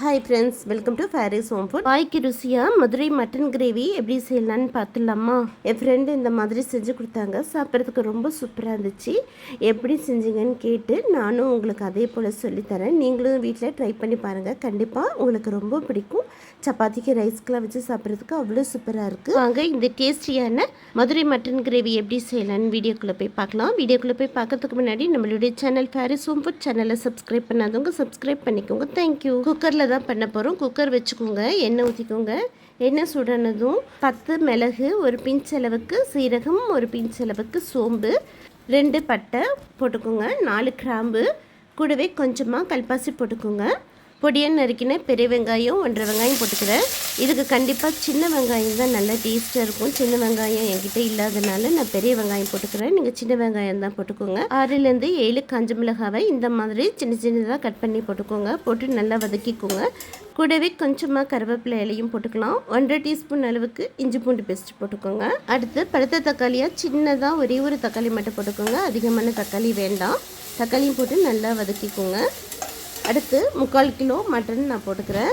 Hi friends welcome to Faris home food வாய்க்கு ருசியாக Madurai mutton gravy எப்படி செய்யலான்னு பார்த்துடலாமா? என் ஃப்ரெண்டு இந்த மாதிரி செஞ்சு கொடுத்தாங்க. சாப்பிட்றதுக்கு ரொம்ப சூப்பராக இருந்துச்சு. எப்படி செஞ்சீங்கன்னு கேட்டு நானும் உங்களுக்கு அதே போல் சொல்லித்தரேன் நீங்களும் வீட்டில் ட்ரை பண்ணி பாருங்கள் கண்டிப்பாக உங்களுக்கு ரொம்ப பிடிக்கும். சப்பாத்திக்கு ரைஸ்க்கெலாம் வச்சு சாப்பிட்றதுக்கு அவ்வளோ சூப்பராக இருக்குது வாங்க இந்த டேஸ்டியான மதுரை மட்டன் கிரேவி எப்படி செய்யலான்னு வீடியோக்குள்ளே போய் பார்க்கலாம். வீடியோக்குள்ளே போய் பார்க்கறதுக்கு முன்னாடி நம்மளுடைய சேனல் ஃபேரிஸ் ஹோம் ஃபுட் சேனலை சப்ஸ்கிரைப் பண்ணாதவங்க சப்ஸ்கிரைப் பண்ணிக்கோங்க. தேங்க்யூ குக்கரில் தான் பண்ண போகிறோம் குக்கர் வச்சுக்கோங்க எண்ணெய் ஊற்றிக்கோங்க எண்ணெய் சுடனதும் பத்து மிளகு ஒரு பிஞ்ச் அளவுக்கு சீரகம் ஒரு பிஞ்ச் அளவுக்கு சோம்பு ரெண்டு பட்டை போட்டுக்கோங்க நாலு கிராம்பு. கூடவே கொஞ்சமாக கல்பாசி போட்டுக்கோங்க. பொடியாக நறுக்கின பெரிய வெங்காயம் ஒன்றரை வெங்காயம் போட்டுக்கிறேன். இதுக்கு கண்டிப்பாக சின்ன வெங்காயம் தான் நல்லா டேஸ்ட்டாக இருக்கும். சின்ன வெங்காயம் என்கிட்ட இல்லாதனால நான் பெரிய வெங்காயம் போட்டுக்கிறேன். நீங்கள் சின்ன வெங்காயம் தான் போட்டுக்கோங்க. ஆறுலேருந்து ஏழு காஞ்ச மிளகாவை இந்த மாதிரி சின்ன சின்னதாக கட் பண்ணி போட்டுக்கோங்க. போட்டு நல்லா வதக்கிக்கோங்க. கூடவே கொஞ்சமாக கருவேப்பிலை இலையும் போட்டுக்கலாம். ஒன்றரை டீஸ்பூன் அளவுக்கு இஞ்சி பூண்டு பேஸ்ட் போட்டுக்கோங்க. அடுத்து பழுத்த தக்காளியாக சின்னதாக ஒரே ஒரு தக்காளி மட்டும் போட்டுக்கோங்க. அதிகமான தக்காளி வேண்டாம். தக்காளியும் போட்டு நல்லா வதக்கிக்கோங்க. அடுத்து முக்கால் கிலோ மட்டன் நான் போட்டுக்கிறேன்.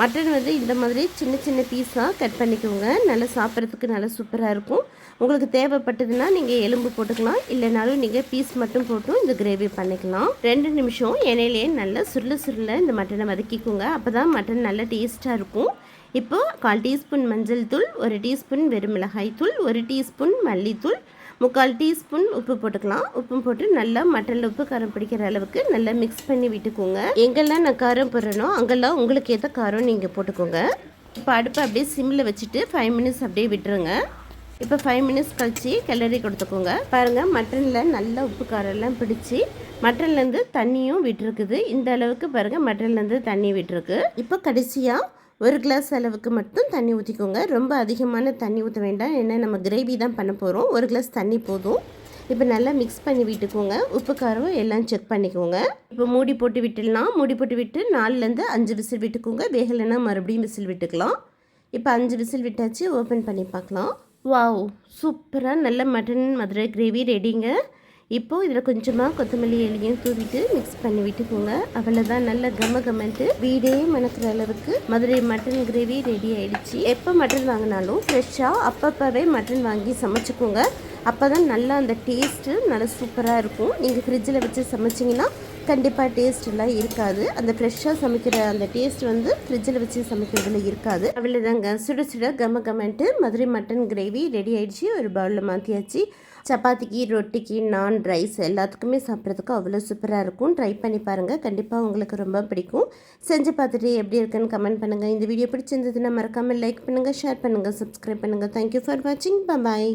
மட்டன் வந்து இந்த மாதிரி சின்ன சின்ன பீஸாக கட் பண்ணிக்கோங்க. நல்லா சாப்பிட்றதுக்கு நல்லா சூப்பராக இருக்கும். உங்களுக்கு தேவைப்பட்டதுன்னா நீங்கள் எலும்பு போட்டுக்கலாம். இல்லைனாலும் நீங்கள் பீஸ் மட்டும் போட்டும் இந்த கிரேவி பண்ணிக்கலாம். ரெண்டு நிமிஷம் எண்ணெயிலேயே நல்லா சுருள சுருள இந்த மட்டனை வதக்கிக்கோங்க. அப்போ தான் மட்டன் நல்லா டேஸ்ட்டாக இருக்கும். இப்போ கால் டீஸ்பூன் மஞ்சள் தூள் ஒரு டீஸ்பூன் வெறும் மிளகாய் தூள் ஒரு டீஸ்பூன் மல்லித்தூள் முக்கால் டீஸ்பூன் உப்பு போட்டுக்கலாம். உப்பு போட்டு நல்லா மட்டனில் உப்பு காரம் பிடிக்கிற அளவுக்கு நல்லா மிக்ஸ் பண்ணி விட்டுக்கோங்க. எங்கெல்லாம் நான் காரம் போடுறேனோ அங்கெல்லாம் உங்களுக்கு ஏற்ற காரம் நீங்கள் போட்டுக்கோங்க. இப்போ அடுப்பை அப்படியே சிம்மில் வச்சுட்டு ஃபைவ் மினிட்ஸ் அப்படியே விட்டுருங்க. இப்போ ஃபைவ் மினிட்ஸ் கழிச்சு கிளறி கொடுத்துக்கோங்க. பாருங்கள் மட்டனில் நல்லா உப்பு காரெல்லாம் பிடிச்சி மட்டன்லேருந்து தண்ணியும் விட்டுருக்குது. இந்த அளவுக்கு பாருங்கள் மட்டன்லேருந்து தண்ணி விட்டுருக்கு. இப்போ கடைசியாக ஒரு கிளாஸ் அளவுக்கு மட்டும் தண்ணி ஊற்றிக்கோங்க ரொம்ப அதிகமான தண்ணி ஊற்ற வேண்டாம். ஏன்னா நம்ம கிரேவி தான் பண்ண போகிறோம் ஒரு கிளாஸ் தண்ணி போதும். இப்போ நல்லா மிக்ஸ் பண்ணி விட்டுக்கோங்க. உப்பு காரம் எல்லாம் செக் பண்ணிக்கோங்க. இப்போ மூடி போட்டு விட்டுடலாம். மூடி போட்டு விட்டு நாலுலேருந்து அஞ்சு விசில் விட்டுக்கோங்க. வேகலைன்னா மறுபடியும் விசில் விட்டுக்கலாம். இப்போ அஞ்சு விசில் விட்டாச்சு ஓப்பன் பண்ணி பார்க்கலாம். வாவ் சூப்பராக நல்ல மட்டன் மதுரை கிரேவி ரெடிங்க இப்போது இதில் கொஞ்சமாக கொத்தமல்லி இலையும் தூவிட்டு மிக்ஸ் பண்ணி விட்டுக்கோங்க. அவ்வளோதான் நல்ல கம கமெண்ட்டு வீடே மணக்கிற அளவுக்கு மதுரை மட்டன் கிரேவி ரெடி ஆயிடுச்சு. எப்போ மட்டன் வாங்கினாலும் ஃப்ரெஷ்ஷாக அப்பப்போவே மட்டன் வாங்கி சமைச்சிக்கோங்க. அப்போ தான் நல்லா அந்த டேஸ்ட்டு நல்லா சூப்பராக இருக்கும். நீங்கள் ஃப்ரிட்ஜில் வச்சு சமைச்சிங்கன்னா கண்டிப்பாக டேஸ்ட்லாம் இருக்காது. அந்த ஃப்ரெஷ்ஷாக சமைக்கிற அந்த டேஸ்ட் வந்து ஃப்ரிட்ஜில் வச்சு சமைக்கிறதுல இருக்காது. அவ்வளோதாங்க சுட சுட கம கமெண்ட்டு மதுரை மட்டன் கிரேவி ரெடி ஆகிடுச்சி ஒரு பவுலில் மாற்றியாச்சு சப்பாத்திக்கு ரொட்டிக்கு நான் ரைஸ் எல்லாத்துக்குமே சாப்பிட்றதுக்கு அவ்வளோ சூப்பராக இருக்கும். ட்ரை பண்ணி பாருங்கள் கண்டிப்பாக உங்களுக்கு ரொம்ப பிடிக்கும். செஞ்சு பார்த்துட்டு எப்படி இருக்குன்னு கமெண்ட் பண்ணுங்கள் இந்த வீடியோ பிடிச்சிருந்ததுன்னா மறக்காமல் லைக் பண்ணுங்கள் ஷேர் பண்ணுங்கள் சப்ஸ்கிரைப் பண்ணுங்கள் தேங்க்யூ ஃபார் வாட்சிங் பாய்